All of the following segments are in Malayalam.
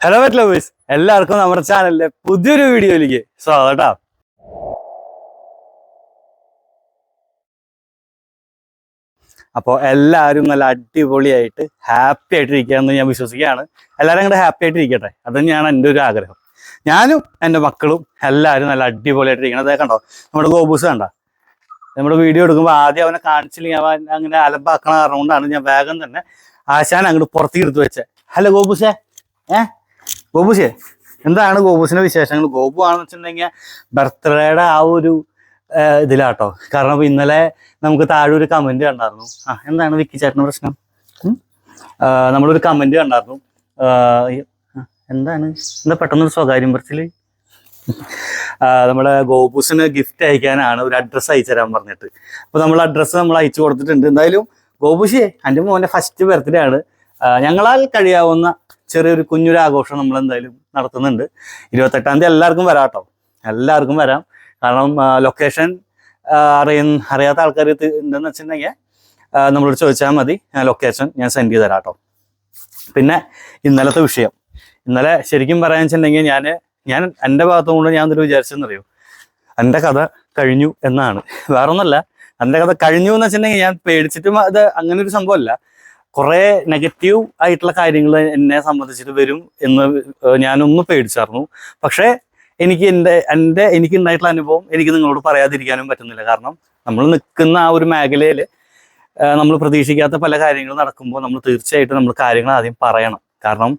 ഹലോ വെറ്റ് ലവേഴ്സ് എല്ലാവർക്കും നമ്മുടെ ചാനലിലെ പുതിയൊരു വീഡിയോയിലേക്ക് സ്വാഗതം അപ്പോൾ എല്ലാവരും നല്ല അടിപൊളിയായിട്ട് ഹാപ്പി ആയിട്ട് ഇരിക്കുകയെന്ന് ഞാൻ വിശ്വസിക്കുകയാണ്. എല്ലാവരും കൂടെ ഹാപ്പി ആയിട്ടിരിക്കട്ടെ? അത് തന്നെയാണ് എന്റെ ഒരു ആഗ്രഹം. ഞാനും എന്റെ മക്കളും എല്ലാവരും നല്ല അടിപൊളിയായിട്ടിരിക്കണം. അതേ കണ്ടോ നമ്മുടെ ഗോബൂസ് കണ്ട? നമ്മുടെ വീഡിയോ എടുക്കുമ്പോൾ ആദ്യം അവനെ കാണിച്ചില്ലെങ്കിൽ അവൻ അങ്ങനെ അലമ്പാക്കണ കാരണം കൊണ്ടാണ് ഞാൻ വേഗം തന്നെ ആശാൻ അങ്ങോട്ട് പുറത്തേക്ക് എടുത്ത് വെച്ചത് ഹലോ ഗോബൂസേ ഏ? ഗോപുശേ എന്താണ് ഗോപുസിന്റെ വിശേഷങ്ങൾ? ഗോപു ആണെന്ന് വെച്ചിട്ടുണ്ടെങ്കിൽ ബർത്ത്ഡേയുടെ ആ ഒരു ഇതിലാട്ടോ. കാരണം ഇന്നലെ നമുക്ക് താഴെ ഒരു കമന്റ് കണ്ടായിരുന്നു. ആ എന്താണ് വിക്കി ചേട്ടന്റെ പ്രശ്നം? നമ്മളൊരു കമന്റ് കണ്ടായിരുന്നു. എന്താണ്? എന്താ പെട്ടെന്നൊരു സ്വകാര്യം പറച്ചിൽ? നമ്മുടെ ഗോപൂസിന് ഗിഫ്റ്റ് അയക്കാനാണ് ഒരു അഡ്രസ്സ് അയച്ചു തരാൻ പറഞ്ഞിട്ട്. അപ്പൊ നമ്മൾ അഡ്രസ്സ് നമ്മൾ അയച്ചു കൊടുത്തിട്ടുണ്ട്. എന്തായാലും ഗോപുഷേ എന്റെ മോന്റെ ഫസ്റ്റ് ബർത്ത്ഡേ ആണ്. ഞങ്ങളാൽ കഴിയാവുന്ന ചെറിയൊരു കുഞ്ഞൊരു ആഘോഷം നമ്മൾ എന്തായാലും നടത്തുന്നുണ്ട്. ഇരുപത്തെട്ടാം തീയതി എല്ലാവർക്കും വരാം കേട്ടോ എല്ലാവർക്കും വരാം. കാരണം ലൊക്കേഷൻ അറിയുന്ന അറിയാത്ത ആൾക്കാർ ഉണ്ടെന്ന് വെച്ചിട്ടുണ്ടെങ്കിൽ നമ്മളോട് ചോദിച്ചാൽ മതി. ലൊക്കേഷൻ ഞാൻ സെൻഡ് ചെയ്ത് തരാം കേട്ടോ പിന്നെ ഇന്നലത്തെ വിഷയം. ഇന്നലെ ശരിക്കും പറയാൻ വെച്ചിട്ടുണ്ടെങ്കിൽ ഞാൻ ഞാൻ എന്റെ ഭാഗത്തു കൊണ്ട് ഞാൻ എന്തൊരു വിചാരിച്ചെന്നറിയോ? എന്റെ കഥ കഴിഞ്ഞു എന്നാണ്. വേറൊന്നല്ല എന്റെ കഥ കഴിഞ്ഞു എന്ന് വെച്ചിട്ടുണ്ടെങ്കിൽ ഞാൻ പേടിച്ചിട്ടും അത് അങ്ങനെ ഒരു സംഭവമല്ല. കുറെ നെഗറ്റീവ് ആയിട്ടുള്ള കാര്യങ്ങൾ എന്നെ സംബന്ധിച്ചിട്ട് വരും എന്ന് ഞാനൊന്ന് പേടിച്ചായിരുന്നു പക്ഷേ എനിക്ക് എന്റെ എന്റെ എനിക്ക് ഉണ്ടായിട്ടുള്ള അനുഭവം എനിക്ക് നിങ്ങളോട് പറയാതിരിക്കാനും പറ്റുന്നില്ല. കാരണം നമ്മൾ നിൽക്കുന്ന ആ ഒരു മേഖലയിൽ നമ്മൾ പ്രതീക്ഷിക്കാത്ത പല കാര്യങ്ങളും നടക്കുമ്പോൾ നമ്മൾ തീർച്ചയായിട്ടും നമ്മൾ കാര്യങ്ങൾ ആദ്യം പറയണം. കാരണം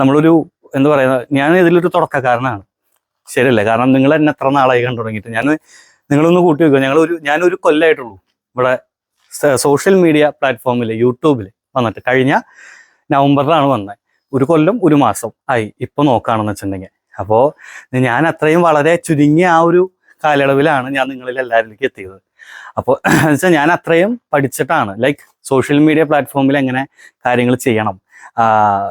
നമ്മളൊരു എന്താ പറയുക ഞാൻ ഇതിലൊരു തുടക്കക്കാരനാണ്. ശരിയല്ലേ? കാരണം നിങ്ങൾ എന്നെ എത്ര നാളായി കണ്ടു തുടങ്ങിയിട്ട്. ഞാൻ നിങ്ങളൊന്ന് കൂട്ടി വെക്കുക ഞങ്ങളൊരു ഞാനൊരു കൊല്ലമായിട്ടുള്ളൂ ഇവിടെ സോഷ്യൽ മീഡിയ പ്ലാറ്റ്ഫോമിൽ യൂട്യൂബിൽ വന്നിട്ട്. കഴിഞ്ഞ നവംബറിലാണ് വന്നത്. ഒരു കൊല്ലം ഒരു മാസം ആയി ഇപ്പൊ നോക്കുകയാണെന്ന് വെച്ചിട്ടുണ്ടെങ്കിൽ. അപ്പോൾ ഞാൻ അത്രയും വളരെ ചുരുങ്ങിയ ആ ഒരു കാലയളവിലാണ് ഞാൻ നിങ്ങളിൽ എല്ലാവരിലേക്ക് എത്തിയത്. അപ്പോൾ വെച്ചാൽ ഞാൻ അത്രയും പഠിച്ചിട്ടാണ്. ലൈക്ക് സോഷ്യൽ മീഡിയ പ്ലാറ്റ്ഫോമിൽ എങ്ങനെ കാര്യങ്ങൾ ചെയ്യണം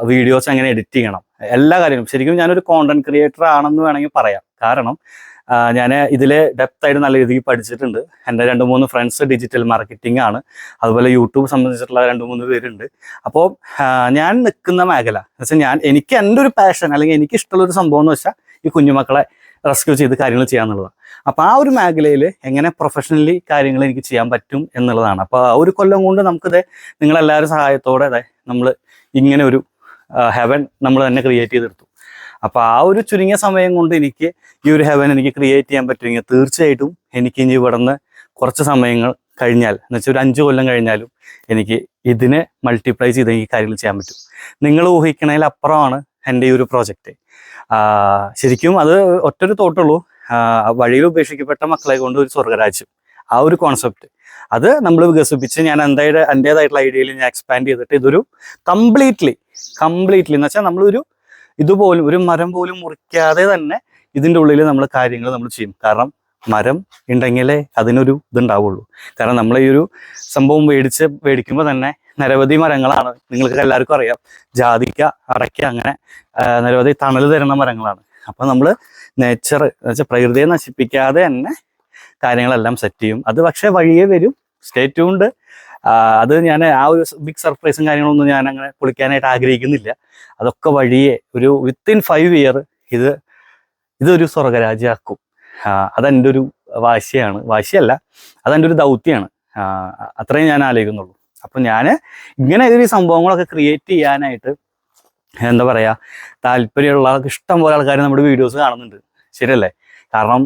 വീഡിയോസ് എങ്ങനെ എഡിറ്റ് ചെയ്യണം എല്ലാ കാര്യങ്ങളും. ശരിക്കും ഞാനൊരു കോണ്ടന്റ് ക്രിയേറ്റർ ആണെന്ന് വേണമെങ്കിൽ പറയാം. കാരണം ഞാൻ ഇതിൽ ഡെപ്ത് ആയിട്ട് നല്ല രീതിയിൽ പഠിച്ചിട്ടുണ്ട്. എന്റെ രണ്ട് മൂന്ന് ഫ്രണ്ട്സ് ഡിജിറ്റൽ മാർക്കറ്റിംഗ് ആണ്. അതുപോലെ യൂട്യൂബ് സംബന്ധിച്ചിട്ടുള്ള രണ്ട് മൂന്ന് പേരുണ്ട്. അപ്പോൾ ഞാൻ നിൽക്കുന്ന മേഖല വെച്ചാൽ ഞാൻ എനിക്ക് എന്റെ ഒരു പാഷൻ അല്ലെങ്കിൽ എനിക്ക് ഇഷ്ടമുള്ള ഒരു സംഭവം എന്ന് വെച്ചാൽ ഈ കുഞ്ഞുമക്കളെ റെസ്ക്യൂ ചെയ്ത് കാര്യങ്ങൾ ചെയ്യാന്നുള്ളതാണ്. അപ്പോൾ ആ ഒരു മേഖലയിൽ എങ്ങനെ പ്രൊഫഷണലി കാര്യങ്ങൾ എനിക്ക് ചെയ്യാൻ പറ്റും എന്നുള്ളതാണ്. അപ്പോൾ ആ ഒരു കൊല്ലം കൊണ്ട് നമുക്കിത് നിങ്ങളെല്ലാവരും സഹായത്തോടെ നമ്മൾ ഇങ്ങനെ ഒരു ഹെവൻ നമ്മൾ തന്നെ ക്രിയേറ്റ് ചെയ്തെടുത്തു. അപ്പോൾ ആ ഒരു ചുരുങ്ങിയ സമയം കൊണ്ട് എനിക്ക് ഈ ഒരു ഹെവൻ എനിക്ക് ക്രിയേറ്റ് ചെയ്യാൻ പറ്റുമെങ്കിൽ തീർച്ചയായിട്ടും എനിക്ക് ഇനി ഇവിടുന്ന് കുറച്ച് സമയങ്ങൾ കഴിഞ്ഞാൽ എന്ന് വെച്ചാൽ ഒരു അഞ്ച് കൊല്ലം കഴിഞ്ഞാലും എനിക്ക് ഇതിനെ മൾട്ടിപ്ലൈ ചെയ്ത് എനിക്ക് കാര്യങ്ങൾ ചെയ്യാൻ പറ്റും. നിങ്ങൾ ഊഹിക്കണതിൽ അപ്പുറമാണ് എന്റെ ഈ ഒരു പ്രോജക്റ്റ് ശരിക്കും അത് ഒറ്റൊരു തോട്ടുള്ളൂ. വഴിയിൽ ഉപേക്ഷിക്കപ്പെട്ട മക്കളെ കൊണ്ട് ഒരു സ്വർഗരാജ്യം. ആ ഒരു കോൺസെപ്റ്റ് അത് നമ്മൾ വികസിപ്പിച്ച് ഞാൻ എന്തായാലും എന്റേതായിട്ടുള്ള ഐഡിയയിൽ ഞാൻ എക്സ്പാൻഡ് ചെയ്തിട്ട് ഇതൊരു കംപ്ലീറ്റ്ലി കംപ്ലീറ്റ്ലി എന്ന് വെച്ചാൽ നമ്മളൊരു ഇതുപോലും ഒരു മരം പോലും മുറിക്കാതെ തന്നെ ഇതിന്റെ ഉള്ളിൽ നമ്മൾ കാര്യങ്ങൾ നമ്മൾ ചെയ്യും. കാരണം മരം ഉണ്ടെങ്കിലേ അതിനൊരു ഇതുണ്ടാവുള്ളൂ. കാരണം നമ്മൾ ഈ ഒരു സംഭവം മേടിച്ച് മേടിക്കുമ്പോൾ തന്നെ നിരവധി മരങ്ങളാണ്. നിങ്ങൾക്ക് എല്ലാവർക്കും അറിയാം. ജാതിക്ക അടയ്ക്ക അങ്ങനെ നിരവധി തണൽ തരുന്ന മരങ്ങളാണ്. അപ്പം നമ്മൾ നേച്ചർ വെച്ചാൽ പ്രകൃതിയെ നശിപ്പിക്കാതെ തന്നെ കാര്യങ്ങളെല്ലാം സെറ്റ് ചെയ്യും. അത് പക്ഷേ വഴിയേ വരും. സ്റ്റേ ട്യൂൺഡ് അത് ഞാൻ ആ ഒരു ബിഗ് സർപ്രൈസും കാര്യങ്ങളൊന്നും ഞാൻ അങ്ങനെ പൊളിക്കാനായിട്ട് ആഗ്രഹിക്കുന്നില്ല. അതൊക്കെ വഴിയെ ഒരു വിത്തിൻ ഫൈവ് ഇയർ ഇത് ഇതൊരു സ്വർഗരാജ്യമാക്കും അതെന്റെ ഒരു വാശിയാണ്. വാശിയല്ല അതെന്റെ ഒരു ദൗത്യമാണ് അത്രയും ഞാൻ ആലോചിക്കുന്നുള്ളൂ. അപ്പം ഞാൻ ഇങ്ങനെ ഒരു സംഭവങ്ങളൊക്കെ ക്രിയേറ്റ് ചെയ്യാനായിട്ട് എന്താ പറയുക താല്പര്യമുള്ള ഇഷ്ടം പോലെ ആൾക്കാർ നമ്മുടെ വീഡിയോസ് കാണുന്നുണ്ട്. ശരിയല്ലേ? കാരണം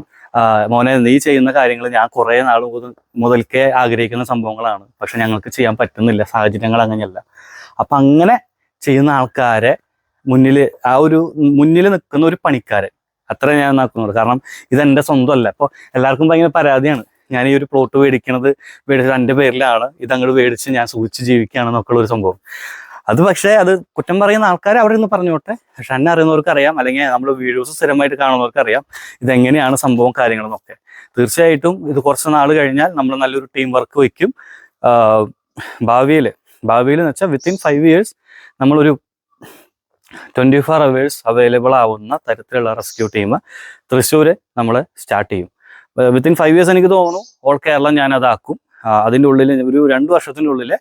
മോനെ നീ ചെയ്യുന്ന കാര്യങ്ങൾ ഞാൻ കുറേ നാൾ മുതൽ മുതൽക്കേ ആഗ്രഹിക്കുന്ന സംഭവങ്ങളാണ്. പക്ഷെ ഞങ്ങൾക്ക് ചെയ്യാൻ പറ്റുന്നില്ല. സാഹചര്യങ്ങൾ അങ്ങനെയല്ല. അപ്പം അങ്ങനെ ചെയ്യുന്ന ആൾക്കാരെ മുന്നിൽ ആ ഒരു മുന്നിൽ നിൽക്കുന്ന ഒരു പണിക്കാരെ അത്ര ഞാൻ നോക്കുന്നുള്ളൂ കാരണം ഇതെന്റെ സ്വന്തമല്ല. അപ്പോൾ എല്ലാവർക്കും ഭയങ്കര പരാതിയാണ്. ഞാൻ ഈ ഒരു പ്ലോട്ട് മേടിക്കണത് മേടിച്ചത് എന്റെ പേരിലാണ്. ഇത് അങ്ങോട്ട് മേടിച്ച് ഞാൻ സൂക്ഷിച്ച് ജീവിക്കുകയാണെന്നൊക്കെയുള്ള ഒരു സംഭവം. അത് പക്ഷേ അത് കുറ്റം പറയുന്ന ആൾക്കാർ അവിടെ നിന്ന് പറഞ്ഞോട്ടെ. പക്ഷെ എന്നെ അറിയുന്നവർക്ക് അറിയാം. അല്ലെങ്കിൽ നമ്മൾ വീഡിയോസ് സ്ഥിരമായിട്ട് കാണുന്നവർക്ക് അറിയാം. ഇതെങ്ങനെയാണ് സംഭവം കാര്യങ്ങളെന്നൊക്കെ. തീർച്ചയായിട്ടും ഇത് കുറച്ച് നാൾ കഴിഞ്ഞാൽ നമ്മൾ നല്ലൊരു ടീം വർക്ക് വയ്ക്കും ഭാവിയിൽ ഭാവിയിൽ എന്ന് വെച്ചാൽ വിത്തിൻ ഫൈവ് ഇയേഴ്സ് നമ്മളൊരു ട്വന്റി ഫോർ അവേഴ്സ് അവൈലബിൾ ആവുന്ന തരത്തിലുള്ള റെസ്ക്യൂ ടീം തൃശ്ശൂർ നമ്മൾ സ്റ്റാർട്ട് ചെയ്യും. വിത്തിൻ ഫൈവ് ഇയേഴ്സ് എനിക്ക് തോന്നുന്നു ഓൾ കേരളം ഞാനതാക്കും. അതിന്റെ ഉള്ളിൽ ഒരു രണ്ട് വർഷത്തിന്റെ ഉള്ളിൽ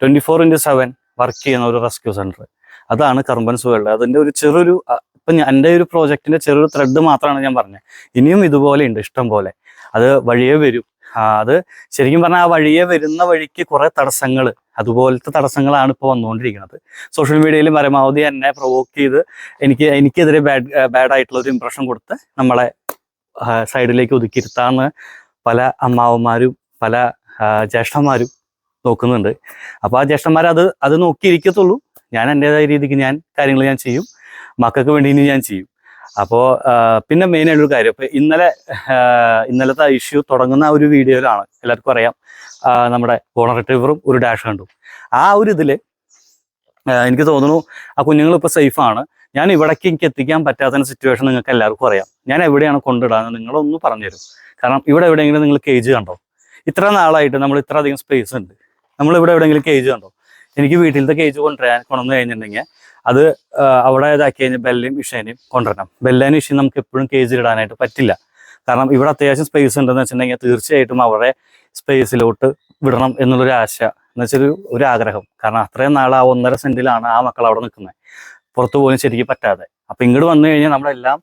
twenty four into seven work ചെയ്യുന്ന ഒരു റെസ്ക്യൂ സെന്റർ അതാണ് കർബൻസ് വേൾഡ് അതിന്റെ ഒരു ചെറിയൊരു ഇപ്പൊ എന്റെ ഒരു പ്രോജക്റ്റിന്റെ ചെറിയൊരു ത്രെഡ് മാത്രമാണ് ഞാൻ പറഞ്ഞത്. ഇനിയും ഇതുപോലെ ഉണ്ട് ഇഷ്ടം പോലെ. അത് വഴിയേ വരും. അത് ശരിക്കും പറഞ്ഞാൽ ആ വഴിയെ വരുന്ന വഴിക്ക് കുറേ തടസ്സങ്ങൾ അതുപോലത്തെ തടസ്സങ്ങളാണ് ഇപ്പോൾ വന്നുകൊണ്ടിരിക്കുന്നത്. സോഷ്യൽ മീഡിയയിൽ പരമാവധി എന്നെ പ്രൊവോക്ക് ചെയ്ത് എനിക്ക് എനിക്കെതിരെ ബാഡ് ബാഡ് ആയിട്ടുള്ള ഒരു ഇമ്പ്രഷൻ കൊടുത്ത് നമ്മളെ സൈഡിലേക്ക് ഒതുക്കിയിരുത്താന്ന് പല അമ്മാവന്മാരും പല ജ്യേഷ്ഠന്മാരും നോക്കുന്നുണ്ട്. അപ്പോൾ ആ ജ്യേഷ്ഠന്മാർ അത് അത് നോക്കിയിരിക്കത്തുള്ളൂ. ഞാൻ എന്റെതായ രീതിക്ക് ഞാൻ കാര്യങ്ങൾ ഞാൻ ചെയ്യും. മക്കൾക്ക് വേണ്ടി ഇനി ഞാൻ ചെയ്യും. അപ്പോൾ പിന്നെ മെയിൻ ആയിട്ടൊരു കാര്യം. ഇപ്പോൾ ഇന്നലെ ഇന്നലത്തെ ഇഷ്യൂ തുടങ്ങുന്ന ഒരു വീഡിയോയിലാണ് എല്ലാവർക്കും അറിയാം. നമ്മുടെ ബോണർ റിട്രീവറും ഒരു ഡാഷ് കണ്ടു. ആ ഒരു ഇതിൽ എനിക്ക് തോന്നുന്നു ആ കുഞ്ഞുങ്ങൾ ഇപ്പോൾ സേഫാണ് ഞാൻ ഇവിടേക്ക് എനിക്ക് എത്തിക്കാൻ പറ്റാത്ത സിറ്റുവേഷൻ നിങ്ങൾക്ക് എല്ലാവർക്കും അറിയാം. ഞാൻ എവിടെയാണ് കൊണ്ടിടാന്ന് നിങ്ങളൊന്ന് പറഞ്ഞുതരും. കാരണം ഇവിടെ എവിടെയെങ്കിലും നിങ്ങൾ കേജ് കണ്ടോ? ഇത്ര നാളായിട്ട് നമ്മൾ ഇത്ര അധികം സ്പേസ് ഉണ്ട്. നമ്മൾ ഇവിടെ എവിടെയെങ്കിലും കേജ് കണ്ടോ? എനിക്ക് വീട്ടിലത്തെ കേജ് കൊണ്ടുവരാൻ കൊണ്ടുവന്ന് കഴിഞ്ഞിട്ടുണ്ടെങ്കിൽ അത് അവിടെ ഇതാക്കി കഴിഞ്ഞാൽ ബെല്ലയും ഇഷേനെയും കൊണ്ടുവരണം. ബെല്ലയും ഇഷയും നമുക്ക് എപ്പോഴും കേജിൽ ഇടാനായിട്ട് പറ്റില്ല. കാരണം ഇവിടെ അത്യാവശ്യം സ്പേസ് ഉണ്ടെന്ന് വെച്ചിട്ടുണ്ടെങ്കിൽ തീർച്ചയായിട്ടും അവരെ സ്പേസിലോട്ട് വിടണം എന്നുള്ളൊരു ആശ എന്ന് വെച്ചൊരു ഒരു ആഗ്രഹം. കാരണം അത്രയും നാൾ ആ ഒന്നര സെന്റിലാണ് ആ മക്കൾ അവിടെ നിൽക്കുന്നത്. പുറത്തു പോലും ശരിക്കും പറ്റാതെ. അപ്പൊ ഇങ്ങോട്ട് വന്നു കഴിഞ്ഞാൽ നമ്മളെല്ലാം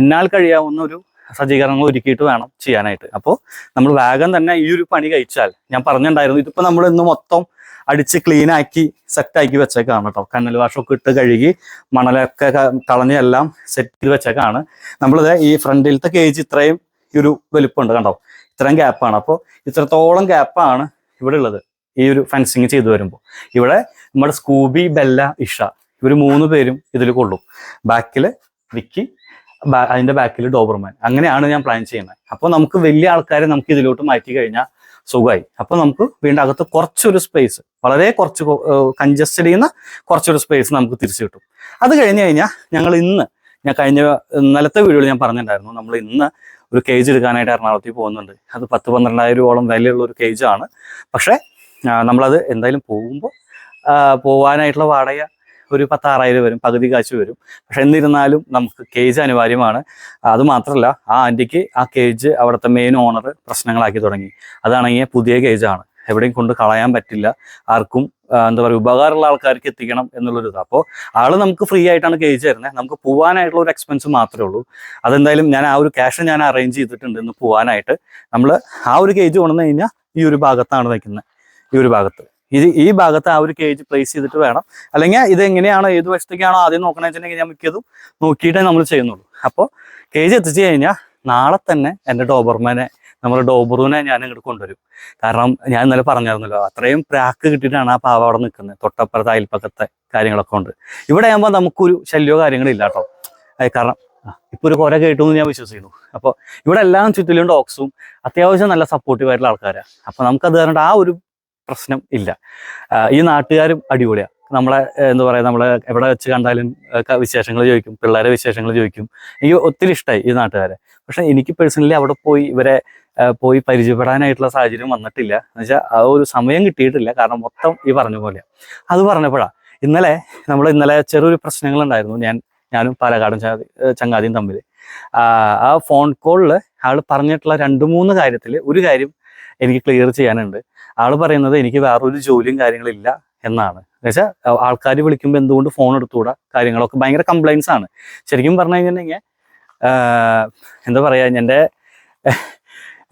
എന്നാൽ കഴിയാവുന്ന ഒരു സജ്ജീകരണങ്ങൾ ഒരുക്കിയിട്ട് വേണം ചെയ്യാനായിട്ട്. അപ്പോൾ നമ്മൾ വേഗം തന്നെ ഈ ഒരു പണി കഴിച്ചാൽ ഞാൻ പറഞ്ഞിട്ടുണ്ടായിരുന്നു ഇതിപ്പോൾ നമ്മൾ ഇന്ന് മൊത്തം അടിച്ച് ക്ലീനാക്കി സെറ്റ് ആക്കി വെച്ചേക്കാണ് കേട്ടോ കന്നൽ വാഷൊക്കെ ഇട്ട് കഴുകി മണലൊക്കെ കളഞ്ഞെല്ലാം സെറ്റ് ചെയ്ത് വെച്ചേക്കാണ്. നമ്മളിത് ഈ ഫ്രണ്ടിലത്തെ കേജ് ഇത്രയും ഈ ഒരു വലുപ്പമുണ്ട് കണ്ടോ? ഇത്രയും ഗ്യാപ്പാണ് അപ്പോൾ ഇത്രത്തോളം ഗ്യാപ്പാണ് ഇവിടെ ഉള്ളത്. ഈ ഒരു ഫെൻസിങ് ചെയ്തു വരുമ്പോൾ ഇവിടെ നമ്മുടെ സ്കൂബി ബെല്ല ഇഷ ഇവർ മൂന്ന് പേരും ഇതിൽ കൊള്ളും. ബാക്കിൽ വിക്കി അതിന്റെ ബാക്കിൽ ഡോബർമാൻ. അങ്ങനെയാണ് ഞാൻ പ്ലാൻ ചെയ്യുന്നത്. അപ്പോൾ നമുക്ക് വലിയ ആൾക്കാരെ നമുക്ക് ഇതിലോട്ട് മാറ്റി കഴിഞ്ഞാൽ സുഖമായി അപ്പോൾ നമുക്ക് വീണ്ടും അകത്ത് കുറച്ചൊരു സ്പേസ് വളരെ കുറച്ച് കൺജസ്റ്റഡ് ചെയ്യുന്ന കുറച്ചൊരു സ്പേസ് നമുക്ക് തിരിച്ചു കിട്ടും. അത് കഴിഞ്ഞ് കഴിഞ്ഞാൽ ഞങ്ങൾ ഇന്ന് ഞാൻ കഴിഞ്ഞ ഇന്നലത്തെ വീഡിയോയിൽ ഞാൻ പറഞ്ഞിട്ടുണ്ടായിരുന്നു നമ്മൾ ഇന്ന് ഒരു കേജ് എടുക്കാനായിട്ട് എറണാകുളത്തിൽ പോകുന്നുണ്ട്. അത് പത്ത് പന്ത്രണ്ടായിരം രൂപയോളം വിലയുള്ള ഒരു കേജാണ് പക്ഷേ നമ്മളത് എന്തായാലും പോകുമ്പോൾ പോകാനായിട്ടുള്ള വാടക ഒരു പത്താറായിരം വരും പകുതി കാശ് വരും. പക്ഷെ എന്നിരുന്നാലും നമുക്ക് കേജ് അനിവാര്യമാണ്. അത് മാത്രമല്ല ആ ആന്റിക്ക് ആ കേജ് അവിടുത്തെ മെയിൻ ഓണർ പ്രശ്നങ്ങളാക്കി തുടങ്ങി. അതാണെങ്കിൽ പുതിയ കേജാണ് എവിടെയും കൊണ്ട് കളയാൻ പറ്റില്ല. ആർക്കും എന്താ പറയുക ഉപകാരമുള്ള ആൾക്കാർക്ക് എത്തിക്കണം എന്നുള്ളൊരു ഇത്. അപ്പോൾ ആൾ നമുക്ക് ഫ്രീ ആയിട്ടാണ് കേജ് തരുന്നത് നമുക്ക് പോകാനായിട്ടുള്ള ഒരു എക്സ്പെൻസ് മാത്രമേ ഉള്ളൂ. അതെന്തായാലും ഞാൻ ആ ഒരു ക്യാഷ് ഞാൻ അറേഞ്ച് ചെയ്തിട്ടുണ്ട് ഇന്ന് പോകാനായിട്ട് നമ്മൾ ആ ഒരു കേജ് കൊണ്ടുവന്ന് കഴിഞ്ഞാൽ ഈ ഒരു ഭാഗത്താണ് നിൽക്കുന്നത് ഈ ഒരു ഭാഗത്ത്. ഇത് ഈ ഭാഗത്ത് ആ ഒരു കേജ് പ്ലേസ് ചെയ്തിട്ട് വേണം. അല്ലെങ്കിൽ ഇത് എങ്ങനെയാണോ ഏത് വശത്തേക്കാണോ ആദ്യം നോക്കണമെന്ന് വെച്ചിട്ടുണ്ടെങ്കിൽ ഞാൻ മിക്കതും നോക്കിയിട്ടേ നമ്മൾ ചെയ്യുന്നുള്ളൂ. അപ്പോൾ കേജ് എത്തിച്ചു കഴിഞ്ഞാൽ നാളെ തന്നെ എന്റെ ഡോബർമാനെ നമ്മുടെ ഡോബറൂനെ ഞാൻ ഇങ്ങോട്ട് കൊണ്ടുവരും. കാരണം ഞാൻ ഇന്നലെ പറഞ്ഞായിരുന്നല്ലോ അത്രയും പ്രാക്ക് കിട്ടിയിട്ടാണ് ആ പാവ അവിടെ നിൽക്കുന്നത്. തൊട്ടപ്പുറത്തെ അയൽപ്പക്കത്തെ കാര്യങ്ങളൊക്കെ ഉണ്ട്. ഇവിടെ ആകുമ്പോൾ നമുക്കൊരു ശല്യമോ കാര്യങ്ങളില്ല കേട്ടോ. കാരണം ഇപ്പൊ ഒരു കുര കേട്ടു എന്ന് ഞാൻ വിശ്വസിക്കുന്നു. അപ്പോൾ ഇവിടെ എല്ലാം ചുറ്റിലും ഡോക്സും അത്യാവശ്യം നല്ല സപ്പോർട്ടീവ് ആയിട്ടുള്ള ആൾക്കാരാണ് അപ്പൊ നമുക്കത് കാരണം ആ ഒരു പ്രശ്നം ഇല്ല. ഈ നാട്ടുകാരും അടിപൊളിയാ. നമ്മളെ എന്താ പറയാ നമ്മളെ എവിടെ വെച്ച് കണ്ടാലും വിശേഷങ്ങൾ ചോദിക്കും പിള്ളേരെ വിശേഷങ്ങൾ ചോദിക്കും. എനിക്ക് ഒത്തിരി ഇഷ്ടമായി ഈ നാട്ടുകാരെ. പക്ഷെ എനിക്ക് പേഴ്സണലി അവിടെ പോയി ഇവരെ പോയി പരിചയപ്പെടാനായിട്ടുള്ള സാഹചര്യം വന്നിട്ടില്ല. എന്ന് വെച്ചാൽ ആ ഒരു സമയം കിട്ടിയിട്ടില്ല. കാരണം മൊത്തം ഈ പറഞ്ഞ പോലെയാണ് അത് പറഞ്ഞപ്പോഴാണ് ഇന്നലെ നമ്മൾ ഇന്നലെ ചെറിയൊരു പ്രശ്നങ്ങൾ ഉണ്ടായിരുന്നു. ഞാൻ ഞാനും പാലക്കാടും ചങ്ങാതിയും തമ്മിൽ ആ ഫോൺ കോളിൽ ആൾ പറഞ്ഞിട്ടുള്ള രണ്ട് മൂന്ന് കാര്യത്തിൽ ഒരു കാര്യം എനിക്ക് ക്ലിയർ ചെയ്യാനുണ്ട്. ആൾ പറയുന്നത് എനിക്ക് വേറൊരു ജോലിയും കാര്യങ്ങളില്ല എന്നാണ്. എന്നുവെച്ചാൽ ആൾക്കാർ വിളിക്കുമ്പോൾ എന്തുകൊണ്ട് ഫോൺ എടുത്തുകൂടാ? കാര്യങ്ങളൊക്കെ ഭയങ്കര കംപ്ലൈൻസ് ആണ്. ശരിക്കും പറഞ്ഞു കഴിഞ്ഞിട്ടുണ്ടെങ്കിൽ എന്താ പറയുക എന്റെ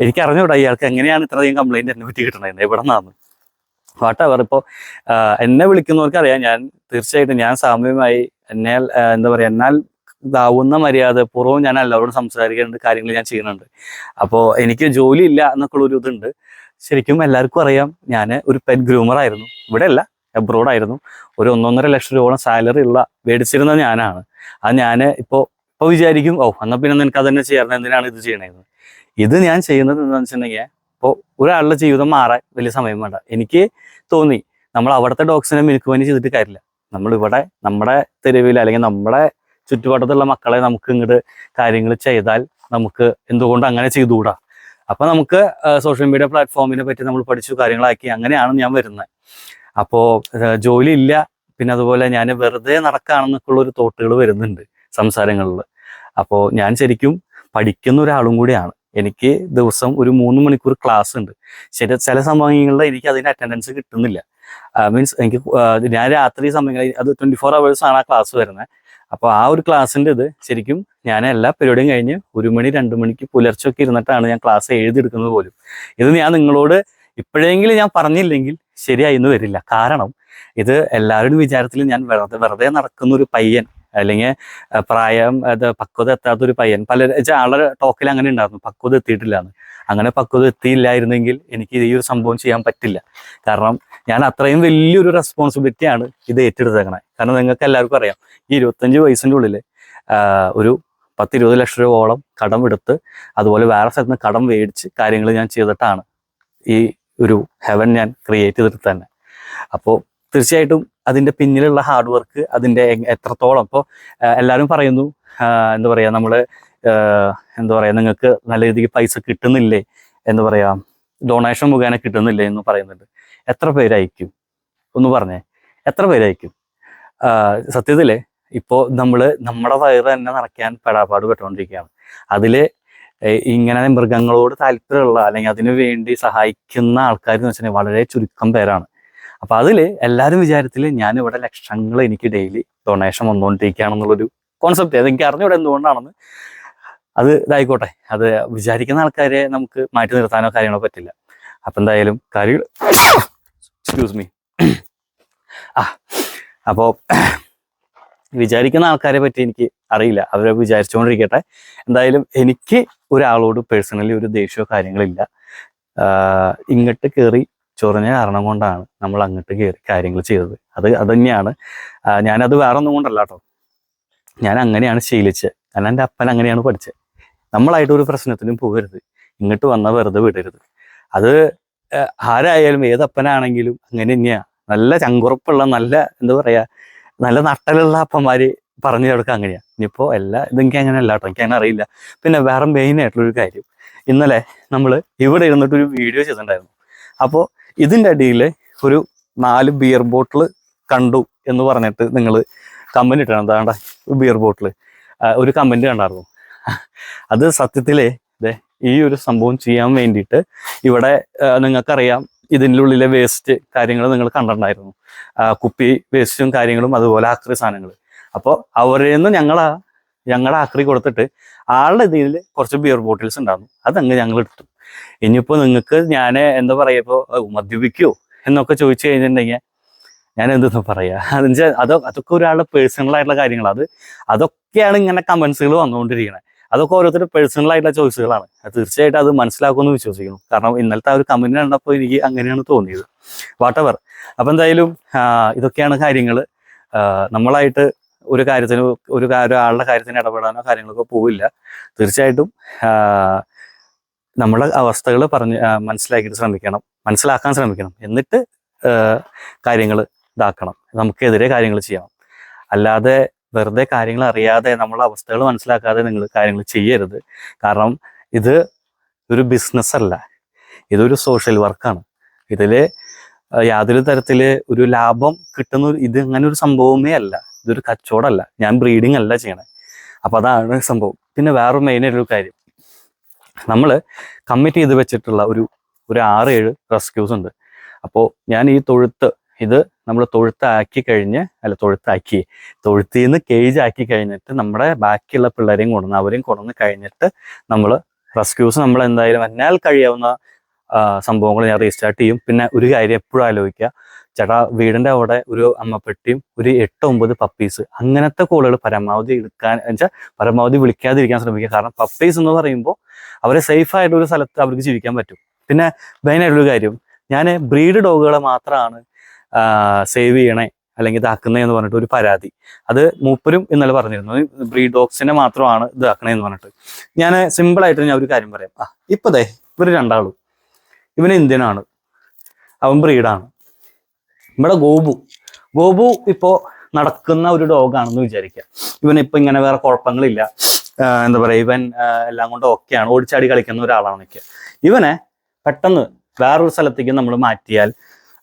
എനിക്ക് അറിഞ്ഞൂടാ ഇയാൾക്ക് എങ്ങനെയാണ് ഇത്രയധികം കംപ്ലൈന്റ് എന്നെ പറ്റി കിട്ടണത് എവിടെ നിന്നാന്ന്. വാട്ടവർ ഇപ്പോൾ എന്നെ വിളിക്കുന്നവർക്ക് അറിയാം ഞാൻ തീർച്ചയായിട്ടും ഞാൻ സാമ്യമായി എന്നെ എന്താ പറയുക എന്നാൽ ഇതാവുന്ന മര്യാദ പൂർവം ഞാൻ എല്ലാവരോടും സംസാരിക്കുന്നുണ്ട് കാര്യങ്ങൾ ഞാൻ ചെയ്യുന്നുണ്ട്. അപ്പോൾ എനിക്ക് ജോലി ഇല്ല എന്നൊക്കെ ഒരു ഇതുണ്ട്. ശരിക്കും എല്ലാവർക്കും അറിയാം ഞാൻ ഒരു പെറ്റ് ഗ്രൂമർ ആയിരുന്നു. ഇവിടെ അല്ല എബ്രോഡ് ആയിരുന്നു. ഒരു ഒന്നൊന്നര ലക്ഷം രൂപയോളം സാലറി ഉള്ള മേടിച്ചിരുന്ന ഞാനാണ്. അത് ഞാൻ ഇപ്പോൾ ഇപ്പോൾ വിചാരിക്കും ഓ എന്നാൽ പിന്നെ നിനക്ക് തന്നെ ചെയ്യാറുണ്ട് എന്തിനാണ് ഇത് ചെയ്യണത് ഇത് ഞാൻ ചെയ്യുന്നത് എന്താണെന്ന് വെച്ചിട്ടുണ്ടെങ്കിൽ ഇപ്പോൾ ഒരാളുടെ ജീവിതം മാറാൻ വലിയ സമയം വേണ്ട. എനിക്ക് തോന്നി നമ്മൾ അവിടുത്തെ ഡോഗ്സിനെ മിനുക്ക് പനി ചെയ്തിട്ട് കാര്യമില്ല. നമ്മൾ ഇവിടെ നമ്മുടെ തെരുവിൽ അല്ലെങ്കിൽ നമ്മുടെ ചുറ്റുപാടത്തുള്ള മക്കളെ നമുക്ക് ഇങ്ങോട്ട് കാര്യങ്ങൾ ചെയ്താൽ നമുക്ക് എന്തുകൊണ്ട് അങ്ങനെ ചെയ്തുകൂടാ? അപ്പൊ നമുക്ക് സോഷ്യൽ മീഡിയ പ്ലാറ്റ്ഫോമിനെ പറ്റി നമ്മൾ പഠിച്ചു കാര്യങ്ങളാക്കി അങ്ങനെയാണ് ഞാൻ വരുന്നത്. അപ്പോ ജോലി ഇല്ല പിന്നെ അതുപോലെ ഞാൻ വെറുതെ നടക്കുകയാണെന്നൊക്കെയുള്ള ഒരു തോട്ടുകൾ വരുന്നുണ്ട് സംസാരങ്ങളിൽ അപ്പോൾ ഞാൻ ശരിക്കും പഠിക്കുന്ന ഒരാളും കൂടിയാണ്. എനിക്ക് ദിവസം ഒരു മൂന്ന് മണിക്കൂർ ക്ലാസ് ഉണ്ട്. ശരി ചില സമയങ്ങളിൽ എനിക്ക് അതിന് അറ്റൻഡൻസ് കിട്ടുന്നില്ല. മീൻസ് എനിക്ക് ഞാൻ രാത്രി സമയങ്ങളിൽ അത് ട്വന്റി ഫോർ ആണ് ആ ക്ലാസ് വരുന്നത്. അപ്പോൾ ആ ഒരു ക്ലാസ്സിന്റെ ഇത് ശരിക്കും ഞാൻ എല്ലാ പരിപാടിയും കഴിഞ്ഞ് ഒരു മണി രണ്ട് മണിക്ക് പുലർച്ചെ ഒക്കെ ഇരുന്നിട്ടാണ് ഞാൻ ക്ലാസ് എഴുതിയെടുക്കുന്നത് പോലും. ഇത് ഞാൻ നിങ്ങളോട് ഇപ്പോഴെങ്കിലും ഞാൻ പറഞ്ഞില്ലെങ്കിൽ ശരിയായി എന്ന് വരില്ല. കാരണം ഇത് എല്ലാവരുടെയും വിചാരത്തിൽ ഞാൻ വെറുതെ വെറുതെ നടക്കുന്ന ഒരു പയ്യൻ അല്ലെങ്കിൽ പ്രായം അത് പക്വത എത്താത്ത ഒരു പയ്യൻ. പല ആളുടെ ടോക്കിൽ അങ്ങനെ ഉണ്ടായിരുന്നു പക്വത എത്തിയിട്ടില്ല എന്ന് അങ്ങനെ പക്വത എത്തിയില്ലായിരുന്നെങ്കിൽ എനിക്ക് ഈ ഒരു സംഭവം ചെയ്യാൻ പറ്റില്ല. കാരണം ഞാൻ അത്രയും വലിയൊരു റെസ്പോൺസിബിലിറ്റിയാണ് ഇത് ഏറ്റെടുത്തേക്കണേ. കാരണം നിങ്ങൾക്ക് എല്ലാവർക്കും അറിയാം ഈ ഇരുപത്തഞ്ച് വയസ്സിന്റെ ഉള്ളിൽ ഒരു പത്ത് ഇരുപത് ലക്ഷം രൂപയോളം കടം എടുത്ത് അതുപോലെ വേറെ സ്ഥലത്ത് കടം മേടിച്ച് കാര്യങ്ങൾ ഞാൻ ചെയ്തിട്ടാണ് ഈ ഒരു ഹെവൻ ഞാൻ ക്രിയേറ്റ് ചെയ്തിട്ട് തന്നെ. അപ്പോൾ തീർച്ചയായിട്ടും അതിന്റെ പിന്നിലുള്ള ഹാർഡ് വർക്ക് അതിന്റെ എത്രത്തോളം. ഇപ്പോൾ എല്ലാവരും പറയുന്നു എന്താ പറയുക നമ്മൾ എന്താ പറയുക നിങ്ങൾക്ക് നല്ല രീതിക്ക് പൈസ കിട്ടുന്നില്ലേ എന്ന് പറയാ ഡൊണേഷൻ മുഖേന കിട്ടുന്നില്ലേ എന്ന് പറയുന്നുണ്ട്. എത്ര പേരയക്കും ഒന്ന് പറഞ്ഞേ. എത്ര പേരയക്കും സത്യത്തിലെ ഇപ്പോൾ നമ്മൾ നമ്മുടെ വയറ് തന്നെ നിറയ്ക്കാൻ പെടാപ്പാട് പെട്ടുകൊണ്ടിരിക്കുകയാണ് അതിൽ ഇങ്ങനെ മൃഗങ്ങളോട് താല്പര്യമുള്ള അല്ലെങ്കിൽ അതിനു വേണ്ടി സഹായിക്കുന്ന ആൾക്കാർ എന്ന് വെച്ചിട്ടുണ്ടെങ്കിൽ വളരെ ചുരുക്കം പേരാണ്. അപ്പൊ അതിൽ എല്ലാവരും വിചാരത്തിൽ ഞാൻ ഇവിടെ ലക്ഷങ്ങൾ എനിക്ക് ഡെയിലി ഡൊണേഷൻ വന്നുകൊണ്ടിരിക്കുകയാണെന്നുള്ളൊരു കോൺസെപ്റ്റ് അത് എനിക്ക് അറിഞ്ഞൂടെ എന്തുകൊണ്ടാണെന്ന്. അത് ഇതായിക്കോട്ടെ. അത് വിചാരിക്കുന്ന ആൾക്കാരെ നമുക്ക് മാറ്റി നിർത്താനോ കാര്യങ്ങളോ പറ്റില്ല. അപ്പൊ എന്തായാലും കാര്യങ്ങൾ എക്സ്ക്യൂസ് മീ ആ അപ്പോൾ വിചാരിക്കുന്ന ആൾക്കാരെ പറ്റി എനിക്ക് അറിയില്ല. അവരെ വിചാരിച്ചുകൊണ്ടിരിക്കട്ടെ എന്തായാലും എനിക്ക് ഒരാളോട് പേഴ്സണലി ഒരു ദേഷ്യമോ കാര്യങ്ങളില്ല. ഇങ്ങോട്ട് കയറി ചൊറിഞ്ഞ കാരണം കൊണ്ടാണ് നമ്മൾ അങ്ങോട്ട് കയറി കാര്യങ്ങൾ ചെയ്തത്. അത് അത് തന്നെയാണ് ആഹ് ഞാനത് വേറെ ഒന്നും കൊണ്ടല്ല കേട്ടോ. ഞാൻ അങ്ങനെയാണ് ശീലിച്ചത് കാരണം എന്റെ അപ്പൻ അങ്ങനെയാണ് പഠിച്ചത് നമ്മളായിട്ട് ഒരു പ്രശ്നത്തിനും പോകരുത്. ഇങ്ങോട്ട് വന്ന വെറുതെ വിടരുത്. അത് ആരായാലും ഏത് അപ്പനാണെങ്കിലും അങ്ങനെ തന്നെയാ. നല്ല ചങ്കുറപ്പുള്ള നല്ല എന്താ പറയാ നല്ല നട്ടലുള്ള അപ്പന്മാര് പറഞ്ഞു കൊടുക്കുക അങ്ങനെയാ. ഇനിയിപ്പോ എല്ലാ ഇതെനിക്ക് അങ്ങനെ അല്ല കേട്ടോ. എനിക്ക് അങ്ങനെ അറിയില്ല. പിന്നെ വേറെ മെയിൻ ആയിട്ടുള്ളൊരു കാര്യം. ഇന്നലെ നമ്മൾ ഇവിടെ ഇരുന്നിട്ട് ഒരു വീഡിയോ ചെയ്തിട്ടുണ്ടായിരുന്നു. അപ്പോൾ ഇതിന്റെ അടിയിൽ ഒരു നാല് ബിയർ ബോട്ടിൽ കണ്ടു എന്ന് പറഞ്ഞിട്ട് നിങ്ങൾ കമ്പനി ഇട്ടാണ് അതാണ്ട ബിയർ ബോട്ടിൽ ഒരു കമ്പനി കണ്ടായിരുന്നു. അത് സത്യത്തിലേ ദേ ഈ ഒരു സംഭവം ചെയ്യാൻ വേണ്ടിയിട്ട് ഇവിടെ നിങ്ങൾക്കറിയാം ഇതിന്റെ ഉള്ളിലെ വേസ്റ്റ് കാര്യങ്ങൾ നിങ്ങൾ കണ്ടിട്ടുണ്ടായിരുന്നു. കുപ്പി വേസ്റ്റും കാര്യങ്ങളും അതുപോലെ ആക്രി സാധനങ്ങൾ അപ്പോൾ അവരിൽ നിന്ന് ഞങ്ങളാ ഞങ്ങളുടെ ആക്രി കൊടുത്തിട്ട് ആളുടെ ഇതിൽ കുറച്ച് ബിയർ ബോട്ടിൽസ് ഉണ്ടായിരുന്നു. അതങ്ങ് ഞങ്ങൾ എടുത്തു. ഇനിയിപ്പോൾ നിങ്ങൾക്ക് ഞാൻ എന്താ പറയുക ഇപ്പോൾ മദ്യപിക്കുമോ എന്നൊക്കെ ചോദിച്ചു കഴിഞ്ഞിട്ടുണ്ടെങ്കിൽ ഞാൻ എന്തെന്ന് പറയാ? അതെന്ന് അതോ അതൊക്കെ ഒരാളുടെ പേഴ്സണൽ ആയിട്ടുള്ള കാര്യങ്ങൾ അത് അതൊക്കെയാണ് ഇങ്ങനെ കമന്റ്സുകൾ വന്നുകൊണ്ടിരിക്കുന്നത് അതൊക്കെ ഓരോരുത്തരുടെ പേഴ്സണൽ ആയിട്ടുള്ള ചോയ്സുകളാണ് തീർച്ചയായിട്ടും അത് മനസ്സിലാക്കുമെന്ന് വിശ്വസിക്കുന്നു. കാരണം ഇന്നലത്തെ ആ ഒരു കമന്റ് കണ്ടപ്പോൾ എനിക്ക് അങ്ങനെയാണ് തോന്നിയത്. വാട്ടവർ അപ്പം എന്തായാലും ഇതൊക്കെയാണ് കാര്യങ്ങൾ നമ്മളായിട്ട് ഒരു കാര്യത്തിന് ഒരു ഒരാളുടെ കാര്യത്തിന് ഇടപെടാനോ കാര്യങ്ങളൊക്കെ പോവില്ല. തീർച്ചയായിട്ടും ആ, നമ്മളെ അവസ്ഥകൾ പറഞ്ഞ് മനസ്സിലാക്കി മനസ്സിലാക്കിയിട്ട് ശ്രമിക്കണം. മനസ്സിലാക്കാൻ ശ്രമിക്കണം. എന്നിട്ട് കാര്യങ്ങൾ ഇതാക്കണം. നമുക്കെതിരെ കാര്യങ്ങൾ ചെയ്യണം. അല്ലാതെ വെറുതെ കാര്യങ്ങൾ അറിയാതെ നമ്മളെ അവസ്ഥകൾ മനസ്സിലാക്കാതെ നിങ്ങൾ കാര്യങ്ങൾ ചെയ്യരുത്. കാരണം ഇത് ഒരു ബിസിനസ് അല്ല ഇതൊരു സോഷ്യൽ വർക്കാണ്. ഇതിൽ യാതൊരു തരത്തിൽ ഒരു ലാഭം കിട്ടുന്ന ഇത് അങ്ങനെ ഒരു സംഭവമേ അല്ല. ഇതൊരു കച്ചവടമല്ല. ഞാൻ ബ്രീഡിങ് അല്ല ചെയ്യണേ. അപ്പം അതാണ് സംഭവം. പിന്നെ വേറെ മെയിൻ ആയിട്ടൊരു കാര്യം. നമ്മൾ കമ്മിറ്റ് ചെയ്ത് വെച്ചിട്ടുള്ള ഒരു ഒരു ആറ് ഏഴ് റെസ്ക്യൂസ് ഉണ്ട്. അപ്പോൾ ഞാൻ ഈ തൊഴുത്ത് ഇത് നമ്മൾ തൊഴുത്താക്കി കഴിഞ്ഞ് അല്ല തൊഴുത്താക്കി തൊഴുത്തിൽ നിന്ന് കേജ് ആക്കി കഴിഞ്ഞിട്ട് നമ്മുടെ ബാക്കിയുള്ള പിള്ളേരെയും കൊണ്ടുവന്ന് അവരെയും കൊണ്ടുവന്ന് കഴിഞ്ഞിട്ട് നമ്മൾ റെസ്ക്യൂസ് നമ്മൾ എന്തായാലും എന്നാൽ കഴിയാവുന്ന സംഭവങ്ങൾ ഞാൻ റീസ്റ്റാർട്ട് ചെയ്യും. പിന്നെ ഒരു കാര്യം എപ്പോഴും ആലോചിക്കുക. ചേട്ടാ വീടിന്റെ അവിടെ ഒരു അമ്മപ്പെട്ടിയും ഒരു എട്ട് ഒമ്പത് പപ്പീസ് അങ്ങനത്തെ കോളുകൾ പരമാവധി എടുക്കാൻ വെച്ചാൽ പരമാവധി വിളിക്കാതിരിക്കാൻ ശ്രമിക്കുക. കാരണം പപ്പീസ് എന്ന് പറയുമ്പോൾ അവരെ സേഫ് ആയിട്ട് ഒരു സ്ഥലത്ത് അവർക്ക് ജീവിക്കാൻ പറ്റും. പിന്നെ മെയിനായിട്ടുള്ള കാര്യം ഞാൻ ബ്രീഡ് ഡോഗുകളെ മാത്രമാണ് സേവ് ചെയ്യണേ അല്ലെങ്കിൽ ഇതാക്കുന്നേ എന്ന് പറഞ്ഞിട്ട് ഒരു പരാതി. അത് മൂപ്പരും ഇന്നലെ പറഞ്ഞിരുന്നു ബ്രീഡ് ഡോഗ്സിനെ മാത്രമാണ് ഇതാക്കണേ എന്ന് പറഞ്ഞിട്ട്. ഞാൻ സിമ്പിളായിട്ട് ഞാൻ ഒരു കാര്യം പറയാം. ആ ഇപ്പൊ ദേ ഇവർ രണ്ടാളും. ഇവന് ഇന്ത്യനാണ്. അവൻ ബ്രീഡാണ് ഇവിടെ ഗോപു. ഗോപു ഇപ്പോ നടക്കുന്ന ഒരു ഡോഗാണെന്ന് വിചാരിക്കുക. ഇവനിപ്പോൾ ഇങ്ങനെ വേറെ കുഴപ്പങ്ങളില്ല. എന്താ പറയാ ഇവൻ എല്ലാം കൊണ്ട് ഓക്കെയാണ് ഓടിച്ചാടി കളിക്കുന്ന ഒരാളാണ് ഇവനെ പെട്ടെന്ന് വേറൊരു സ്ഥലത്തേക്ക് നമ്മൾ മാറ്റിയാൽ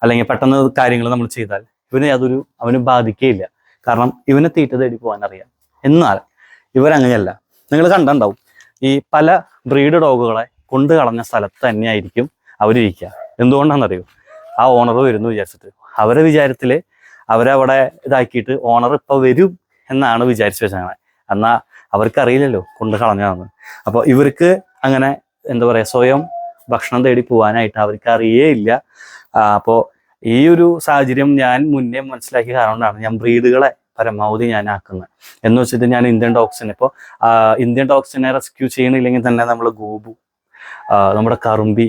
അല്ലെങ്കിൽ പെട്ടെന്ന് കാര്യങ്ങൾ നമ്മൾ ചെയ്താൽ ഇവനെ അതൊരു അവന് ബാധിക്കുകയില്ല കാരണം ഇവനെ തീറ്റ തേടി പോകാൻ അറിയാം. എന്നാൽ ഇവരങ്ങനെയല്ല. നിങ്ങൾ കണ്ടുണ്ടാവും ഈ പല ബ്രീഡ് ഡോഗുകളെ കൊണ്ടു കളഞ്ഞ സ്ഥലത്ത് തന്നെയായിരിക്കും അവരിരിക്കുക. എന്തുകൊണ്ടാണെന്നറിയോ? ആ ഓണർ വരുന്നു വിചാരിച്ചിട്ട്. അവരെ വിചാരത്തിൽ അവരവിടെ ഇതാക്കിയിട്ട് ഓണർ ഇപ്പോൾ വരും എന്നാണ് വിചാരിച്ചു വെച്ചാൽ എന്നാൽ അവർക്കറിയില്ലല്ലോ കൊണ്ട് കളഞ്ഞാന്ന് അപ്പോൾ ഇവർക്ക് അങ്ങനെ എന്താ പറയുക സ്വയം ഭക്ഷണം തേടി പോകാനായിട്ട് അവർക്ക് അറിയേയില്ല അപ്പോൾ ഈ ഒരു സാഹചര്യം ഞാൻ മുന്നേ മനസ്സിലാക്കിയ കാരണം ഞാൻ ബ്രീഡുകളെ പരമാവധി ഞാൻ ആക്കുന്നത്. എന്ന് വെച്ചിട്ട് ഞാൻ ഇന്ത്യൻ ഡോഗ്സിനെ ഇപ്പോൾ ഇന്ത്യൻ ഡോഗ്സിനെ റെസ്ക്യൂ ചെയ്യണില്ലെങ്കിൽ തന്നെ നമ്മൾ ഗോബു നമ്മുടെ കറുമ്പി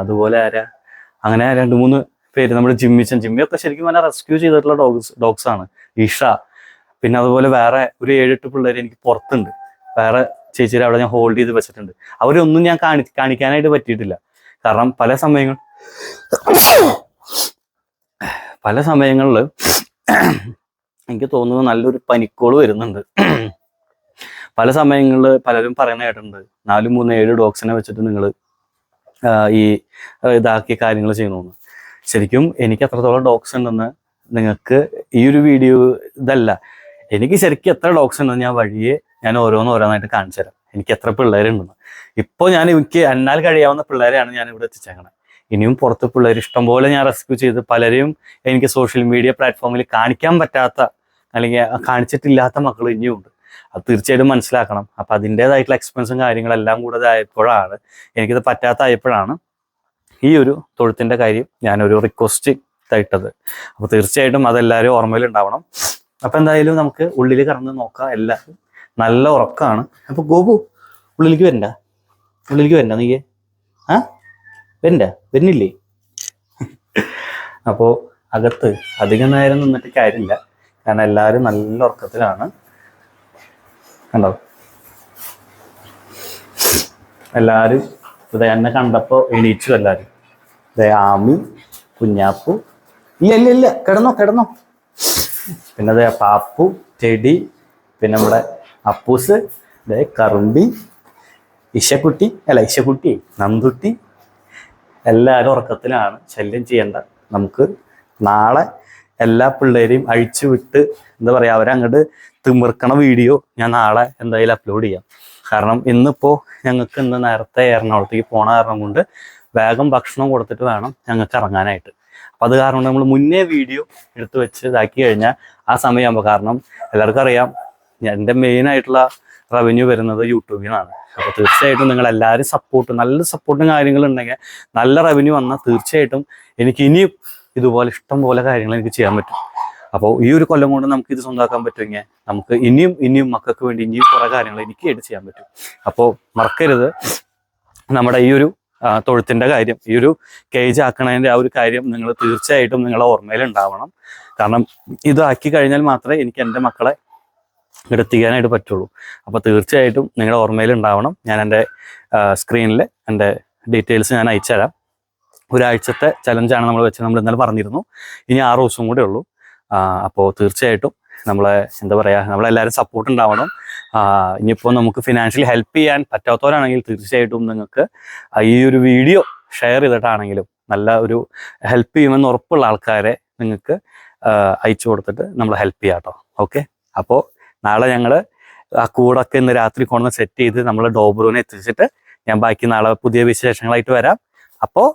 അതുപോലെ ആരാ അങ്ങനെ രണ്ട് മൂന്ന് പേര് നമ്മുടെ ജിമ്മിച്ചൻ ജിമ്മിയൊക്കെ ശരിക്കും പറഞ്ഞാൽ റെസ്ക്യൂ ചെയ്തിട്ടുള്ള ഡോഗ്സ് ഡോഗ്സ് ആണ് ഇഷ പിന്നെ അതുപോലെ വേറെ ഒരു ഏഴെട്ട് പിള്ളേർ എനിക്ക് പുറത്തുണ്ട്. വേറെ ചേച്ചിയുടെ അവിടെ ഞാൻ ഹോൾഡ് ചെയ്ത് വെച്ചിട്ടുണ്ട്. അവരൊന്നും ഞാൻ കാണി കാണിക്കാനായിട്ട് പറ്റിയിട്ടില്ല. കാരണം പല സമയങ്ങൾ പല സമയങ്ങളിൽ എനിക്ക് തോന്നുന്നു നല്ലൊരു പനിക്കോൾ വരുന്നുണ്ട്. പല സമയങ്ങളിൽ പലരും പറയുന്ന കേട്ടിട്ടുണ്ട്. നാലും മൂന്ന് ഏഴ് ഡോഗ്സിനെ വെച്ചിട്ട് നിങ്ങൾ ഈ ഇതാക്കിയ കാര്യങ്ങൾ ചെയ്യണമെന്ന് ശരിക്കും എനിക്ക് അത്രത്തോളം ഡോക്സ് ഉണ്ടെന്ന് നിങ്ങൾക്ക് ഈ ഒരു വീഡിയോ ഇതല്ല. എനിക്ക് ശരിക്കും എത്ര ഡോഗ്സ് ഉണ്ടെന്ന് ഞാൻ വഴിയെ ഞാൻ ഓരോന്ന് ഓരോന്നായിട്ട് കാണിച്ചു തരാം. എനിക്ക് എത്ര പിള്ളേരുണ്ടെന്ന്. ഇപ്പോൾ ഞാൻ എനിക്ക് എന്നാൽ കഴിയാവുന്ന പിള്ളേരെയാണ് ഞാൻ ഇവിടെ എത്തിച്ചേക്കണത്. ഇനിയും പുറത്ത് പിള്ളേർ ഇഷ്ടംപോലെ ഞാൻ റെസ്ക്യൂ ചെയ്ത് പലരെയും എനിക്ക് സോഷ്യൽ മീഡിയ പ്ലാറ്റ്ഫോമിൽ കാണിക്കാൻ പറ്റാത്ത അല്ലെങ്കിൽ കാണിച്ചിട്ടില്ലാത്ത മക്കൾ ഇനിയും ഉണ്ട്. അത് തീർച്ചയായിട്ടും മനസ്സിലാക്കണം. അപ്പം അതിന്റെതായിട്ടുള്ള എക്സ്പെൻസും കാര്യങ്ങളെല്ലാം കൂടെ ഇതായപ്പോഴാണ് എനിക്കിത് പറ്റാത്തായപ്പോഴാണ് ഈ ഒരു തൊഴുത്തിന്റെ കാര്യം ഞാനൊരു റിക്വസ്റ്റ് ഇട്ടത്. അപ്പോൾ തീർച്ചയായിട്ടും അതെല്ലാവരും ഓർമ്മയിലുണ്ടാവണം അപ്പം എന്തായാലും നമുക്ക് ഉള്ളിൽ കറന്ന് നോക്കാം എല്ലാവരും നല്ല ഉറക്കമാണ് അപ്പോൾ ഗോപു ഉള്ളിലേക്ക് വരണ്ട. ഉള്ളിലേക്ക് വരണ്ട നീ ആ? വരണ്ട. വരുന്നില്ലേ? അപ്പോൾ അകത്ത് അധികം നേരം നിന്നിട്ട് കാര്യമില്ല. കാരണം എല്ലാവരും നല്ല ഉറക്കത്തിലാണ്. കണ്ടോ? എല്ലാരും ഇത് എന്നെ കണ്ടപ്പോൾ എണീച്ചു എല്ലാരും ദേ ആമി കുഞ്ഞാപ്പു. ഇല്ല ഇല്ല ഇല്ല. കിടന്നോ കിടന്നോ. പിന്നെ ദേ പാപ്പു ചെടി പിന്നെ നമ്മുടെ അപ്പൂസ് ദേ കറുമ്പി ഇശക്കുട്ടി അല്ല ഇശക്കുട്ടി നന്ദുട്ടി. എല്ലാവരും ഉറക്കത്തിലാണ്. ശല്യം ചെയ്യേണ്ട. നമുക്ക് നാളെ എല്ലാ പിള്ളേരെയും അഴിച്ചു വിട്ട് എന്താ പറയുക അവരങ്ങോട്ട് തിമിർക്കണ വീഡിയോ ഞാൻ നാളെ എന്തായാലും അപ്ലോഡ് ചെയ്യാം. കാരണം ഇന്നിപ്പോൾ ഞങ്ങൾക്ക് ഇന്ന് നേരത്തെ എറണാകുളത്തേക്ക് പോണ കാരണം കൊണ്ട് വേഗം ഭക്ഷണം കൊടുത്തിട്ട് വേണം ഞങ്ങൾക്ക് ഇറങ്ങാനായിട്ട്. അപ്പം അത് കാരണം നമ്മൾ മുന്നേ വീഡിയോ എടുത്തു വെച്ച് ഇതാക്കി കഴിഞ്ഞാൽ ആ സമയമാകുമ്പോൾ കാരണം എല്ലാവർക്കും അറിയാം എന്റെ മെയിൻ ആയിട്ടുള്ള റവന്യൂ വരുന്നത് യൂട്യൂബിൽ നിന്നാണ്. അപ്പോൾ തീർച്ചയായിട്ടും നിങ്ങൾ എല്ലാവരും സപ്പോർട്ട് നല്ല സപ്പോർട്ടും കാര്യങ്ങളുണ്ടെങ്കിൽ നല്ല റവന്യൂ വന്നാൽ തീർച്ചയായിട്ടും എനിക്ക് ഇനിയും ഇതുപോലെ ഇഷ്ടം പോലെ കാര്യങ്ങൾ എനിക്ക് ചെയ്യാൻ പറ്റും. അപ്പോൾ ഈ ഒരു കൊല്ലം കൊണ്ട് നമുക്ക് ഇത് സ്വന്തമാക്കാൻ പറ്റുമെങ്കിൽ നമുക്ക് ഇനിയും ഇനിയും മക്കൾക്ക് വേണ്ടി ഇനിയും കുറേ കാര്യങ്ങൾ എനിക്കായിട്ട് ചെയ്യാൻ പറ്റും. അപ്പോൾ മറക്കരുത്. നമ്മുടെ ഈ ഒരു തൊഴുത്തിന്റെ കാര്യം ഈ ഒരു കേജ് ആക്കണതിന്റെ ആ ഒരു കാര്യം നിങ്ങൾ തീർച്ചയായിട്ടും നിങ്ങളുടെ ഓർമ്മയിൽ ഉണ്ടാവണം. കാരണം ഇതാക്കി കഴിഞ്ഞാൽ മാത്രമേ എനിക്ക് എന്റെ മക്കളെ എടുത്തിക്കാനായിട്ട് പറ്റുള്ളൂ. അപ്പോൾ തീർച്ചയായിട്ടും നിങ്ങളുടെ ഓർമ്മയിൽ ഉണ്ടാവണം. ഞാൻ എന്റെ സ്ക്രീനിൽ എന്റെ ഡീറ്റെയിൽസ് ഞാൻ അയച്ചുതരാം ഒരാഴ്ചത്തെ ചലഞ്ചാണ് നമ്മൾ വെച്ച് നമ്മൾ ഇന്നലെ പറഞ്ഞിരുന്നു. ഇനി ആറ് ദിവസം കൂടെ ഉള്ളൂ. അപ്പോൾ തീർച്ചയായിട്ടും നമ്മളെ എന്താ പറയാ നമ്മളെല്ലാവരും സപ്പോർട്ട് ഉണ്ടാവണം. ഇനിയിപ്പോൾ നമുക്ക് ഫിനാൻഷ്യലി ഹെൽപ്പ് ചെയ്യാൻ പറ്റാത്തവരാണെങ്കിൽ തീർച്ചയായിട്ടും നിങ്ങൾക്ക് ഈ ഒരു വീഡിയോ ഷെയർ ചെയ്തിട്ടാണെങ്കിലും നല്ല ഒരു ഹെൽപ്പ് ചെയ്യുമെന്ന് ഉറപ്പുള്ള ആൾക്കാരെ നിങ്ങൾക്ക് അയച്ചു കൊടുത്തിട്ട് നമ്മൾ ഹെൽപ്പ് ചെയ്യാം കേട്ടോ. ഓക്കെ അപ്പോൾ നാളെ ഞങ്ങൾ ആ കൂടൊക്കെ ഇന്ന് രാത്രി കൊണ്ടുവന്ന് സെറ്റ് ചെയ്ത് നമ്മൾ ഡോബ്രൂനെ എത്തിച്ചിട്ട് ഞാൻ ബാക്കി നാളെ പുതിയ വിശേഷങ്ങളായിട്ട് വരാം. അപ്പോൾ